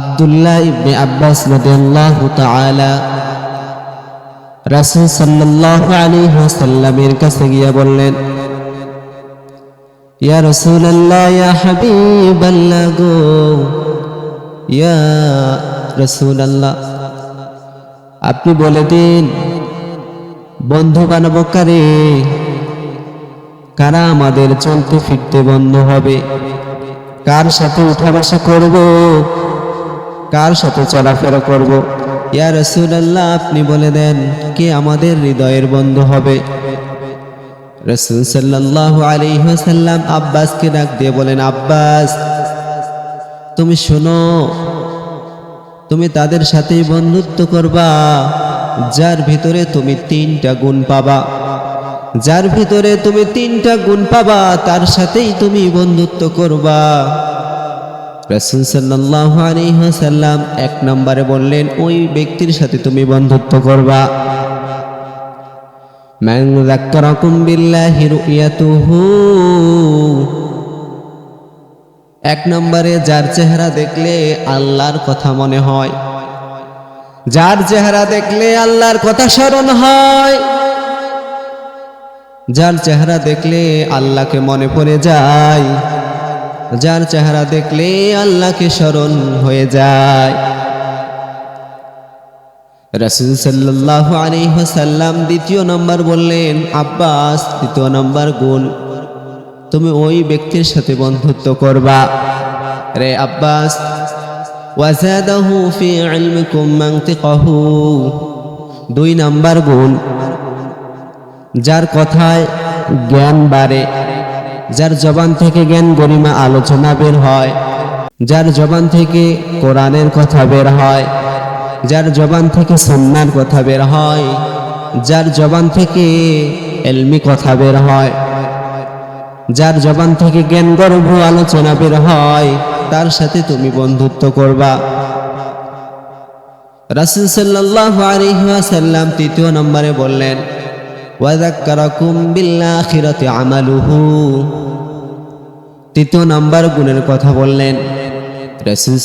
আব্দুল্লাহ ইবনে আব্বাস রাদিয়াল্লাহু তাআলা রাসূল সাল্লাল্লাহু আলাইহি ওয়াসাল্লামের কাছে গিয়ে বললেন, ইয়া রাসূলুল্লাহ, ইয়া হাবিবাল্লাহ গো ইয়া রাসূলুল্লাহ, আপনি বলে দিন বন্ধু বানাবো কারে, কারা আমাদের চলতে ফিরতে বন্ধ হবে? কার সাথে উঠা বসা করব? কার সাথে চলাফেরা করব? ইয়া রসুলাল্লাহ, আপনি বলে দেন, কে আমাদের হৃদয়ের বন্ধু হবে? রসুল সাল্লাল্লাহু আলাইহি ওয়াসাল্লাম আব্বাসকে ডাক দিয়ে বলেন, আব্বাস, তুমি শোনো, তুমি তাদের সাথেই বন্ধুত্ব করবা, যার ভিতরে তুমি তিনটা গুণ পাবা। যার ভিতরে তুমি তিনটা গুণ পাবা, তার সাথেই তুমি বন্ধুত্ব করবা। রাসূল সাল্লাল্লাহু আলাইহি ওয়াসাল্লাম এক নম্বরে বললেন, ওই ব্যক্তির সাথে তুমি বন্ধুত্ব করবা? বিল্লাহি রুয়াতুহু এক নম্বরে, যার চেহারা দেখলে আল্লাহর কথা মনে হয়। যার চেহারা দেখলে আল্লাহর কথা স্মরণ হয়। যার চেহারা দেখলে আল্লাহকে মনে পড়ে যায়। যার চেহারা দেখলে আল্লাহকে স্মরণ হয়ে যায়। রাসুল সাল্লাহ আলিহাসাল্লাম দ্বিতীয় নম্বর বললেন, আব্বাস তৃতীয় নম্বর গুণ, তুমি ওই ব্যক্তির সাথে বন্ধুত্ব করবা। রে আব্বাস ফি দুই নাম্বার গুণ, যার কথায় জ্ঞান বাড়ে। যার জবান থেকে জ্ঞান গরিমা আলোচনা বের হয়, যার জবান থেকে কোরআনের কথা বের হয়, যার জবান থেকে সন্ন্যার কথা বের হয়, যার জবান থেকে এলমি কথা বের হয়, যার জবান থেকে জ্ঞান গর্ভ আলোচনা বের হয়, তার সাথে তুমি বন্ধুত্ব করবা। রাসুল সাল্লাহ আলহাসাল্লাম তৃতীয় নম্বরে বললেন তৃতীয় নাম্বার গুণের কথা বললেন। রাসূল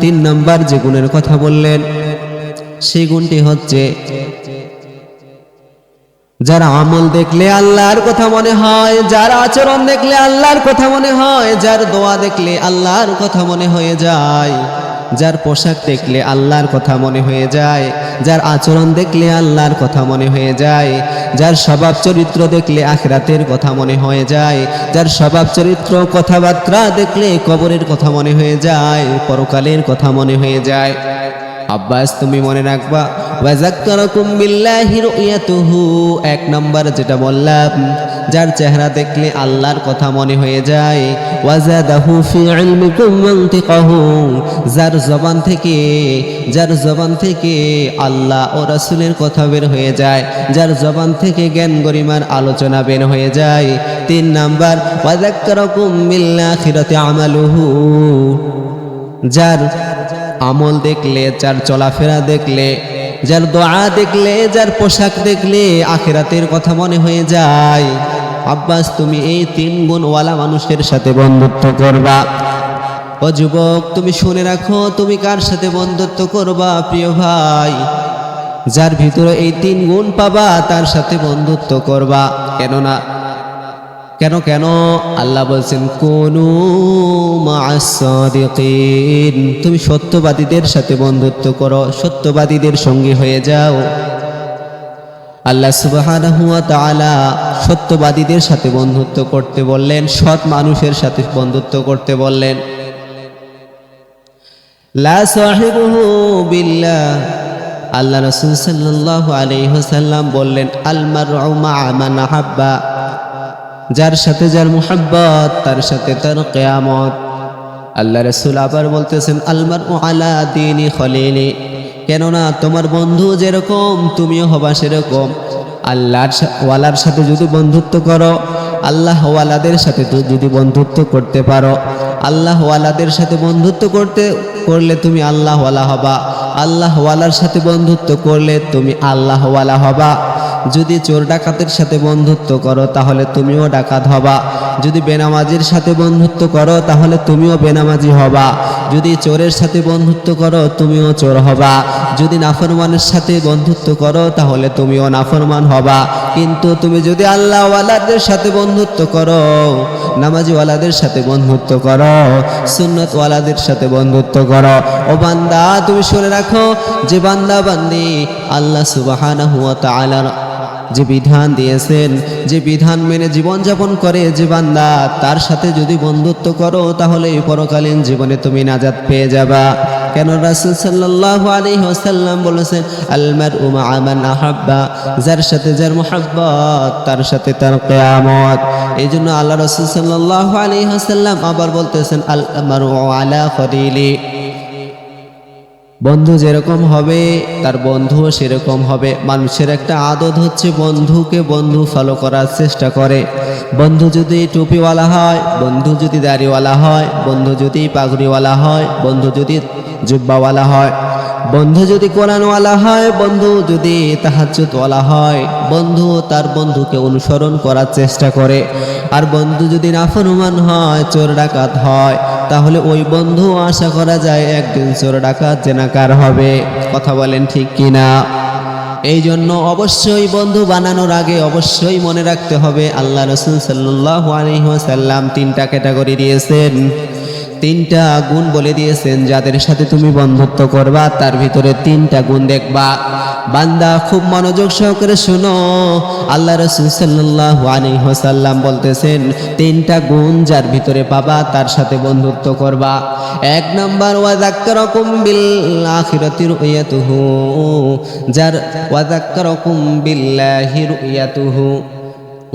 তিন নাম্বার যে গুণের কথা বললেন, সেই গুণটি হচ্ছে, যার আমল দেখলে আল্লাহর কথা মনে হয়, যার আচরণ দেখলে আল্লাহর কথা মনে হয়, যার দোয়া দেখলে আল্লাহর কথা মনে হয়ে যায়। যার পোশাক দেখলে আল্লাহর কথা মনে হয়ে যায়, যার আচরণ দেখলে আল্লাহর কথা মনে হয়ে যায়, যার স্বভাব চরিত্র দেখলে আখরাতের কথা মনে হয়ে যায়, যার স্বভাব চরিত্র কথাবার্তা দেখলে কবরের কথা মনে হয়ে যায়, পরকালের কথা মনে হয়ে যায়। আব্বাস, তুমি মনে রাখবা, ওয়াজাক্কারাকুম বিল্লাহি রুয়াতুহু এক নাম্বার যেটা বললাম, যার চেহারা দেখলে আল্লাহর কথা মনে হয়ে যায়, ওয়াজাদাহু ফি ইলমিকুম মানতিকাহু, যার জবান থেকে, যার জবান থেকে আল্লাহ ও রাসূলের কথা বের হয়ে যায়, যার জবান থেকে জ্ঞান গরিমার আলোচনা বের হয়ে যায়। তিন নাম্বার, ওয়াজাক্কারাকুম বিল্লাখিরাতি আমালুহু, যার আমল দেখলে, যার চলাফেরা দেখলে, যার দোয়া দেখলে, যার পোশাক দেখলে আখেরাতের কথা মনে হয়ে যায়। আব্বাস, তুমি এই তিন গুণওয়ালা মানুষের সাথে বন্ধুত্ব করবা। ও যুবক, তুমি শুনে রাখো, তুমি কার সাথে বন্ধুত্ব করবা, প্রিয় ভাই? যার ভিতরে এই তিন গুণ পাবা, তার সাথে বন্ধুত্ব করবা। কেননা কেন কেন? আল্লাহ বলছেন, কোনু তুমি সত্যবাদীদের সাথে বন্ধুত্ব করো, সত্যবাদীদের সঙ্গী হয়ে যাও। আল্লাহ সুবহানাহু ওয়া তাআলা সত্যবাদীদের সাথে বন্ধুত্ব করতে বললেন, সৎ মানুষের সাথে বন্ধুত্ব করতে বললেন। আল্লাহ রাসূল সাল্লাল্লাহু আলাইহি ওয়াসাল্লাম বললেন, আল মারউ মা'a মান আহাব্বা। যার সাথে যার মুহাব্বত, তার সাথে তার কেয়ামত। আল্লাহ রসুল আবার বলতেছেন আলমার ও আলা দিনী কেননা তোমার বন্ধু যেরকম, তুমিও হবা সেরকম। আল্লাহর ওয়ালার সাথে যদি বন্ধুত্ব করো, আল্লাহ ওয়ালাদের সাথে যদি বন্ধুত্ব করতে পারো, আল্লাহ ওয়ালাদের সাথে বন্ধুত্ব করতে, করলে তুমি আল্লাহ ওয়ালা হবা। আল্লাহওয়ালার সাথে বন্ধুত্ব করলে তুমি আল্লাহওয়ালা হবা। যদি চোর ডাকাতের সাথে বন্ধুত্ব করো, তাহলে তুমিও ডাকাত হবা। যদি বেনামাজির সাথে বন্ধুত্ব করো, তাহলে তুমিও বেনামাজি হবা। যদি চোরের সাথে বন্ধুত্ব করো, তুমিও চোর হবা। যদি নাফরমানের সাথে বন্ধুত্ব করো, তাহলে তুমিও নাফরমান হবা। কিন্তু তুমি যদি আল্লাহওয়ালাদের সাথে বন্ধুত্ব করো, নামাজিওয়ালাদের সাথে বন্ধুত্ব করো, সুন্নতওয়ালাদের সাথে বন্ধুত্ব করো, ও বান্দা, তুমি শুনে রাখো যে বান্দা বান্দি আল্লাহ তাআলার যে বিধান দিয়েছেন, যে বিধান মেনে জীবনযাপন করে যে বান্দা, তার সাথে যদি বন্ধুত্ব করো, তাহলে পরকালীন জীবনে তুমি নাজাত পেয়ে যাবা। কেন রাসূল সাল্লাল্লাহু আলাইহি ওয়াসাল্লাম বলেছেন আলমার উমা আমান আহাব্বা যার সাথে যার মোহাব্বত, তার সাথে তার কিয়ামত। এই জন্য আল্লাহ রাসূল সাল্লাল্লাহু আলাইহি ওয়াসাল্লাম আবার বলতেছেন আল আমারু আলা খলিলি বন্ধু যেরকম হবে, তার বন্ধুও সেরকম হবে। মানুষের একটা আদত হচ্ছে বন্ধুকে বন্ধু ফলো করার চেষ্টা করে। বন্ধু যদি টুপিওয়ালা হয়, বন্ধু যদি দাড়িওয়ালা হয়, বন্ধু যদি পাগড়িওয়ালা হয়, বন্ধু যদি জুব্বাওয়ালা হয়। বন্ধু যদি কোরআনওয়ালা হয়, বন্ধু যদি তাহাজ্জুদওয়ালা হয়। বন্ধু তার বন্ধুকে অনুসরণ করার চেষ্টা করে। আর বন্ধু যদি নাফরমান হয়, চোর ডাকাত হয় তাহলে ওই বন্ধু আশা করা যায় একদিন চোর ডাকাত জেনাকার হবে। কথা বলেন ঠিক কিনা? এই জন্য অবশ্যই বন্ধু বানানোর আগে অবশ্যই মনে রাখতে হবে, আল্লাহ রসুল সাল্লাহ আলহিহাসাল্লাম তিনটা ক্যাটাগরি দিয়েছেন। তিনটা গুণ বলে দিয়েছেন, যাদের সাথে তুমি বন্ধুত্ব করবা, তার ভিতরে তিনটা গুণ দেখবা। বান্দা, খুব মনোযোগ সহকারে শুনো। আল্লাহ রসুল সাল্লাহ আলহিহাসাল্লাম বলতেছেন, তিনটা গুণ যার ভিতরে পাবা, তার সাথে বন্ধুত্ব করবা। এক নাম্বার ওয়াজাক্কারকুম বিল আখিরাতি রুয়াতুহু যার ওয়াজাক্কারকুম বিল্লাহি রুয়াতুহু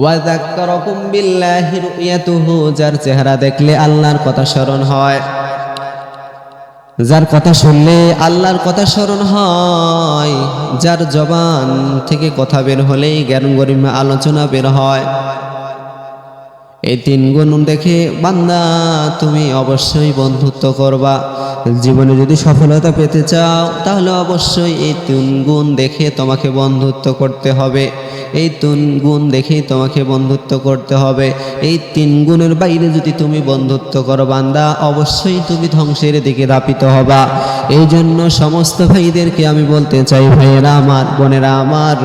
ওয়াজাক্কারকুম বিল্লাহি রুয়াতুহু যার চেহারা দেখলে আল্লাহর কথা স্মরণ হয়। যার কথা শুনলে আল্লাহর কথা স্মরণ হয়, যার জবান থেকে কথা বের হলেই জ্ঞান গরিমা আলোচনা বের হয়। এই তিন গুণ দেখে বান্দা তুমি অবশ্যই বন্ধুত্ব করবা। জীবনে যদি সফলতা পেতে চাও, তাহলে অবশ্যই এই তিন গুণ দেখে তোমাকে বন্ধুত্ব করতে হবে। এই তিন গুণ দেখেই তোমাকে বন্ধুত্ব করতে হবে। এই তিন গুণের বাইরে যদি তুমি বন্ধুত্ব করো বান্দা, অবশ্যই তুমি ধ্বংসের দিকে দাপিত হবা। এই জন্য সমস্ত ভাইদেরকে আমি বলতে চাই, ভাইয়েরা আমার, বোনেরা আমার,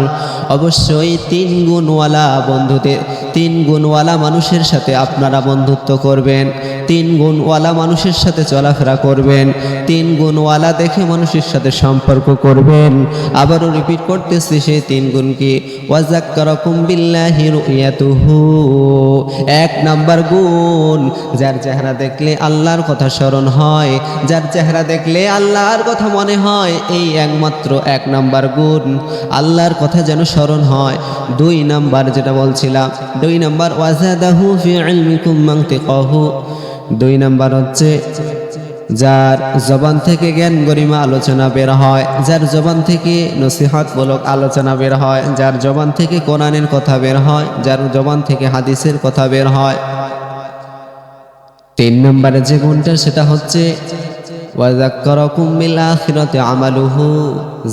অবশ্যই তিন গুণওয়ালা বন্ধুতে, তিন গুণওয়ালা মানুষের সাথে আপনারা বন্ধুত্ব করবেন। তিন গুণওয়ালা মানুষের সাথে চলাফেরা করবেন তিন গুণওয়ালা দেখে মানুষের সাথে সম্পর্ক করবেন। আবারও রিপিট করতেছি, সেই তিন গুণকে এক নাম্বার গুণ, যার চেহারা দেখলে আল্লাহর কথা স্মরণ হয়, যার চেহারা দেখলে আল্লাহর কথা মনে হয়, এই একমাত্র এক নাম্বার গুণ। আল্লাহর কথা যেন স্মরণ হয়। দুই নাম্বার যেটা বলছিলাম, দুই নাম্বার, ওয়াজাদাহু ফি ইলমিকুম মানতিকাহু। দুই নাম্বার হচ্ছে, যার জবান থেকে জ্ঞান গরিমা আলোচনা বের হয়, যার জবান থেকে নসিহতমূলক আলোচনা বের হয়, যার জবান থেকে কোরআনের কথা বের হয়, যার জবান থেকে হাদিসের কথা বের হয়। তিন নম্বরে যে গুণটা, সেটা হচ্ছে ওয়াজাক্কারাকুম বিল আখিরাতি আমালুহু,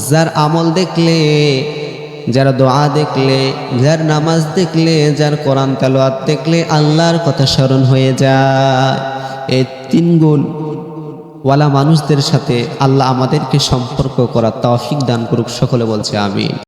যার আমল দেখলে যার দোয়া দেখলে, যার নামাজ দেখলে, যার কোরআন তালোয়াত দেখলে আল্লাহর কথা স্মরণ হয়ে যায়। এ তিন গুণ ওয়ালা মানুষদের সাথে আল্লাহ আমাদেরকে সম্পর্ক করার তৌফিক দান করুক, সকলে বলছে আমি